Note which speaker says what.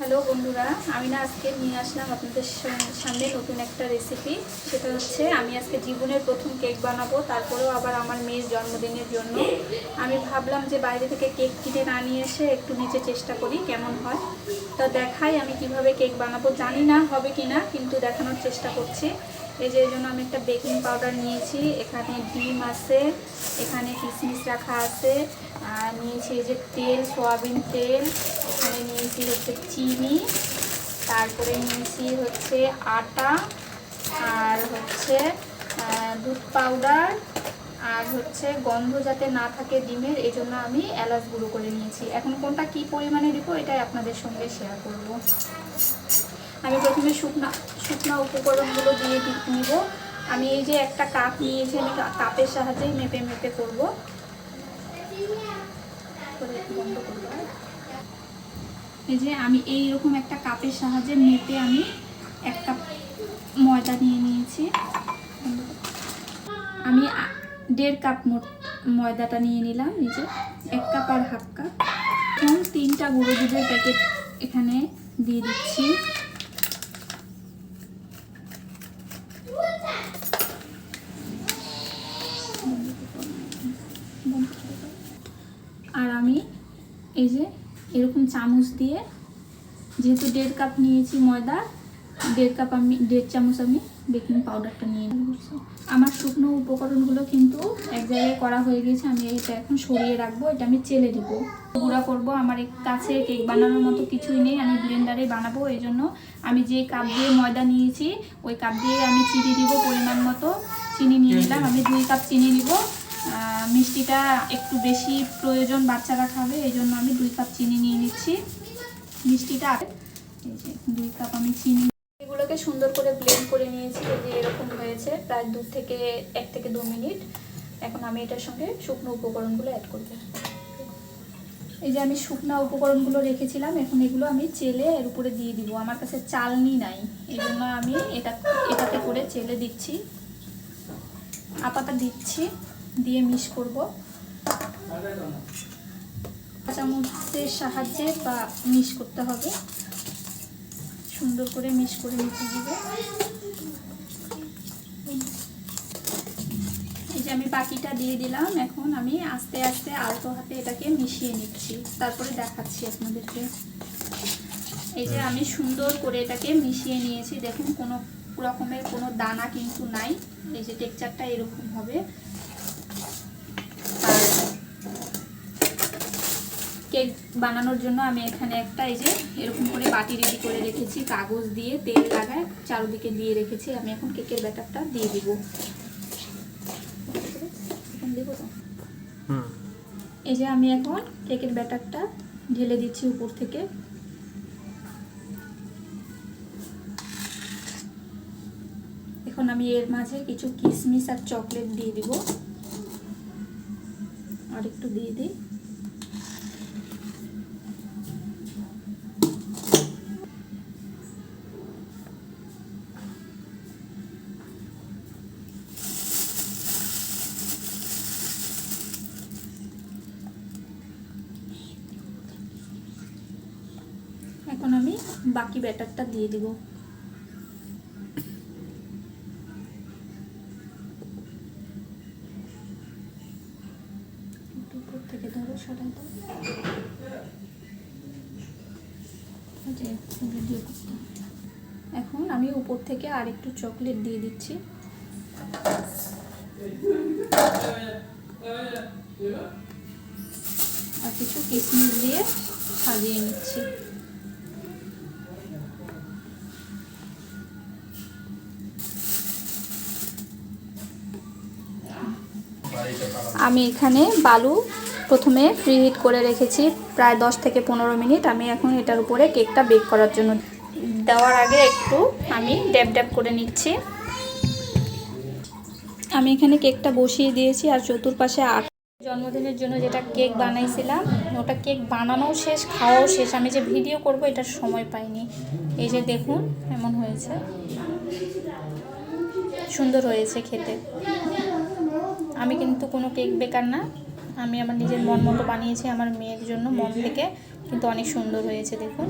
Speaker 1: Hello বন্ধুরা, আমি না আজকে নিয়ে আসলাম আপনাদের সামনে নতুন একটা রেসিপি সেটা হচ্ছে, আমি আজকে জীবনের প্রথম কেক বানাবো, তারপরেও আবার আমার মেয়ের জন্মদিনের জন্য। আমি ভাবলাম যে বাইরে থেকে কেক কিনে না নিয়ে এসে একটু নিচে চেষ্টা করি, কেমন হয়। তা দেখাই আমি কীভাবে কেক বানাবো। জানি না হবে কি না কিন্তু দেখানোর চেষ্টা করছি। এই যে জন্য আমি একটা বেকিং পাউডার নিয়েছি। এখানে ডিম আছে, এখানে কিশমিশ রাখা আছে, আর নিয়েছি এই যে তেল, সয়াবিন তেল, এখানে নিয়েছি হচ্ছে চিনি, তারপরে নিয়েছি হচ্ছে আটা, আর হচ্ছে দুধ পাউডার, আর হচ্ছে গন্ধ যাতে না থাকে ডিমের, এই জন্য আমি এলাচ গুঁড়ো করে নিয়েছি। এখন কোনটা কি পরিমাণে দিব, এটাই আপনাদের সঙ্গে শেয়ার করব। আমি প্রথমে শুকনা শুকনা উপকরণগুলো দিয়ে নিব। আমি এই যে একটা কাপ নিয়েছি, আমি কাপের সাহায্যেই মেপে মেপে করব। করব? এই যে আমি এই রকম একটা কাপের সাহায্যে মেপে আমি এক কাপ ময়দা নিয়ে নিয়েছি। আমি দেড় কাপ ময়দাটা নিয়ে নিলাম, এই যে এক কাপ আর হাফ কাপ। এবং তিনটা গুঁড়ো দুধের প্যাকেট এখানে দিয়ে দিচ্ছি। আর আমি এই যে এরকম চামচ দিয়ে যেহেতু দেড় কাপ নিয়েছি ময়দা, দেড় কাপ আমি, দেড় চামচ আমি বেকিং পাউডারটা নিয়ে নেব। আমার শুকনো উপকরণগুলো কিন্তু এক জায়গায় করা হয়ে গেছে, আমি এটা এখন সরিয়ে রাখব, এটা আমি চেলে দিব গুঁড়া করব, আমার কাছে কেক বানানোর মতো কিছুই নেই, আমি ব্লেন্ডারে বানাবো, এই জন্য আমি যে কাপ দিয়ে ময়দা নিয়েছি, ওই কাপ দিয়ে আমি চিনি দিব পরিমাণ মতো। চিনি নিয়ে নিলাম, আমি দুই কাপ চিনি নিব। মিষ্টিটা একটু বেশি প্রয়োজন বাচ্চারা খাবে, এই জন্য আমি দুই কাপ চিনি নিয়ে নিচ্ছি। মিষ্টিটা এই যে দুই কাপ আমি চিনি এগুলোকে সুন্দর করে ব্লেন্ড করে নিয়েছি, এই যে এরকম হয়েছে, প্রায় দু থেকে এক থেকে দু মিনিট। এখন আমি এটার সঙ্গে শুকনো উপকরণগুলো অ্যাড করব। এই যে আমি শুকনো উপকরণগুলো রেখেছিলাম, এখন এগুলো আমি চেলে এর উপরে দিয়ে দিব। আমার কাছে চালনি নাই, এই জন্য আমি এটা এটাতে করে চেলে দিচ্ছি। আপাতা দিচ্ছি। দিয়ে মিশ করব। চামচের সাহায্যে বা মিশ করতে হবে। সুন্দর করে মিশ করে নিতে হবে। এই যে আমি বাকিটা দিয়ে দিলাম, এখন আমি আস্তে আস্তে আলতো হাতে এটাকে মিশিয়ে নিচ্ছি। তারপরে দেখাচ্ছি আপনাদেরকে। এই যে আমি সুন্দর করে এটাকে মিশিয়ে নিয়েছি। দেখুন, কোনো রকমের কোনো দানা কিন্তু নাই। এই যে টেক্সচারটা এরকম হবে। কেক বানানোর জন্য আমি এখানে একটা এই যে এরকম করে বাটি রেডি করে রেখেছি কাগজ দিয়ে তেল লাগায় চারদিকে দিয়ে রেখেছি। আমি এখন কেকের ব্যাটারটা দিয়ে দিব। দেবো তো? এই যে আমি এখন কেকের ব্যাটারটা ঢেলে দিচ্ছি উপর থেকে। এখন আমি এর মাঝে কিছু কিশমিশ আর চকলেট দিয়ে দিব। আর একটু দিয়ে দিই। এখন আমি বাকি ব্যাটারটা দিয়ে দিব। থেকে ধরো। এখন আমি উপর থেকে আর একটু চকলেট দিয়ে দিচ্ছি। আর কিছু কিশমিশ দিয়ে সাজিয়ে নিচ্ছি। আমি এখানে বালু প্রথমে প্রিহিট করে রেখেছি, প্রায় 10 থেকে পনেরো মিনিট। আমি এখন এটার উপরে কেকটা বেক করার জন্য দেওয়ার আগে একটু আমি ড্যাব ড্যাব করে নিচ্ছি। আমি এখানে কেকটা বসিয়ে দিয়েছি আর চতুর্পাশে আট জন্মদিনের জন্য যেটা কেক বানাইছিলাম, ওটা কেক বানানোও শেষ, খাওয়াও শেষ। আমি যে ভিডিও করব, এটার সময় পাইনি। এই যে দেখুন, এমন হয়েছে। সুন্দর হয়েছে খেতে। আমি কিন্তু কোনো কেক বেকার না। আমি আমার নিজের মন মতো বানিয়েছি আমার মেয়ের জন্য মন থেকে। কিন্তু অনেক সুন্দর হয়েছে, দেখুন।